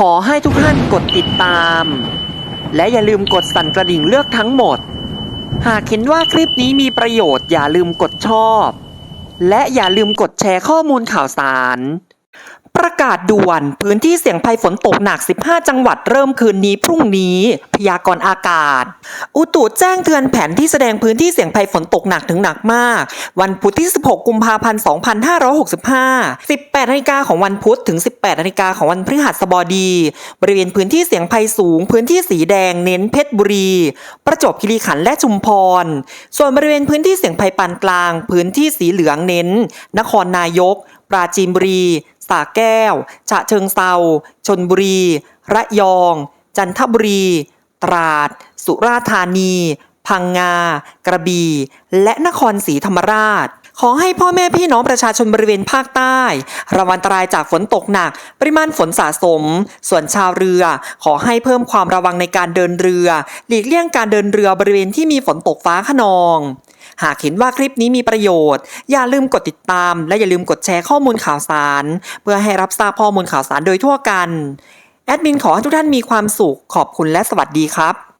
ขอให้ทุกท่านกดติดตาม และอย่าลืมกดสั่นกระดิ่งเลือกทั้งหมด หากเห็นว่าคลิปนี้มีประโยชน์อย่าลืมกดชอบ และอย่าลืมกดแชร์ข้อมูลข่าวสาร ประกาศด่วนพื้นที่เสี่ยงภัยฝนตกหนัก 15 จังหวัดเริ่มคืนนี้พรุ่งนี้พยากรณ์อากาศ อุตุแจ้งเตือนแผนที่แสดงพื้นที่เสี่ยงภัยฝนตกหนักถึงหนักมาก วันพุธที่ 16 กุมภาพันธ์ 2565 18นาฬิกาของวันพุธถึง 18นาฬิกาของวันพฤหัสบดี บริเวณพื้นที่เสี่ยงภัยสูง พื้นที่สีแดงเน้นเพชรบุรี ประจวบคีรีขันธ์และชุมพร ส่วนบริเวณพื้นที่เสี่ยงภัยปานกลาง พื้นที่สีเหลืองเน้น นครนายก ปราจีนบุรีสระแก้ว ฉะเชิงเซาชนบุรี ระยอง จันทบุรี ตราด สุราษฎร์ธานี พังงา กระบี่ และนครศรีธรรมราชขอให้พ่อแม่พี่น้องประชาชนบริเวณภาคใต้ระวังอันตรายจากฝนตกหนัก ปริมาณฝนสะสม ส่วนชาวเรือ ขอให้เพิ่มความระวังในการเดินเรือ หลีกเลี่ยงการเดินเรือบริเวณที่มีฝนตกฟ้าขนอง หากเห็นว่าคลิปนี้มีประโยชน์ อย่าลืมกดติดตาม และอย่าลืมกดแชร์ข้อมูลข่าวสาร เพื่อให้รับทราบข้อมูลข่าวสารโดยทั่วกัน แอดมินขอให้ทุกท่านมีความสุขขอบคุณและสวัสดีครับ